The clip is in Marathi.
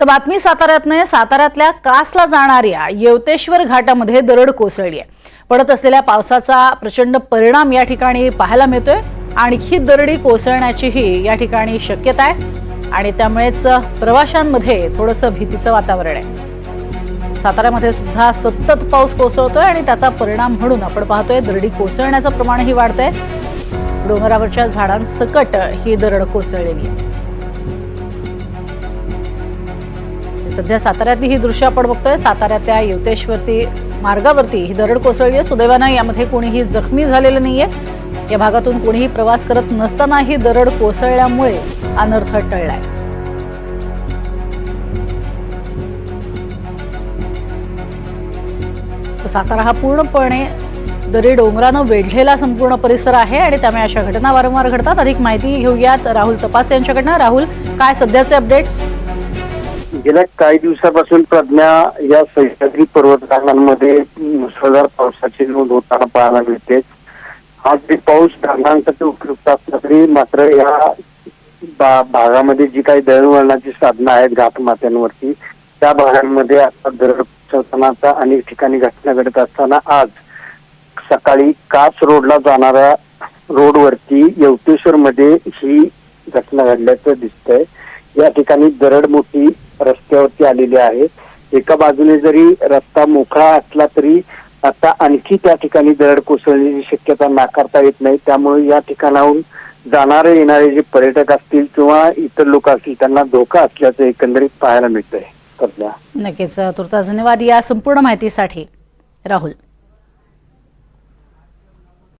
तर बातमी साताऱ्यातनं साताऱ्यातल्या कासला जाणाऱ्या येवतेश्वर घाटामध्ये दरड कोसळली आहे. पडत असलेल्या पावसाचा प्रचंड परिणाम या ठिकाणी पाहायला मिळतोय. आणखी दरडी कोसळण्याचीही या ठिकाणी शक्यता आहे. आणि त्यामुळेच प्रवाशांमध्ये थोडंसं भीतीचं वातावरण आहे. साताऱ्यामध्ये सुद्धा सतत पाऊस कोसळतोय आणि त्याचा परिणाम म्हणून आपण पाहतोय दरडी कोसळण्याचं प्रमाणही वाढतंय. डोंगरावरच्या झाडांसकट ही दरड कोसळलेली आहे. सध्या साताऱ्यातली ही दृश्य आपण बघतोय. साताऱ्यातल्या युतेश्वरती मार्गावरती ही दरड कोसळली आहे. सुदैवानं यामध्ये कोणीही जखमी झालेलं नाहीये. या भागातून कोणीही प्रवास करत नसताना ही दरड कोसळल्यामुळे अनर्थ टळलाय. सातारा हा पूर्णपणे दरी डोंगरानं वेढलेला संपूर्ण परिसर आहे आणि त्यामुळे अशा घटना वारंवार घडतात. अधिक माहिती घेऊयात राहुल तपास यांच्याकडनं. राहुल काय सध्याचे अपडेट्स? गेल्या काही दिवसापासून प्रज्ञा या सह्याद्री पर्वतरांगांमध्ये मुसळधार पावसाची नोंद होताना पाहायला मिळते. आज जे पाऊस धरणांसाठी उपयुक्त असला तरी मात्र या भागामध्ये जी काही दळणवळणाची साधनं आहेत घाटमात्यांवरती त्या भागांमध्ये आता दरड कोसळतानाचा अनेक ठिकाणी घटना घडत असताना आज सकाळी कास रोडला जाणाऱ्या रोडवरती येवतेश्वर मध्ये ही घटना घडल्याचं दिसतंय. या ठिकाणी दरड मोठी रस्त्यावरती आलेली आहे. एका बाजूने जरी रस्ता मोकळा असला तरी आता आणखी त्या ठिकाणी दरड कोसळण्याची शक्यता नाकारता येत नाही. त्यामुळे या ठिकाणाहून जाणारे येणारे जे पर्यटक असतील किंवा इतर लोक असतील त्यांना धोका असल्याचं एकंदरीत पाहायला मिळतंय. नक्कीच तुर्तास धन्यवाद या संपूर्ण माहितीसाठी. राहुल.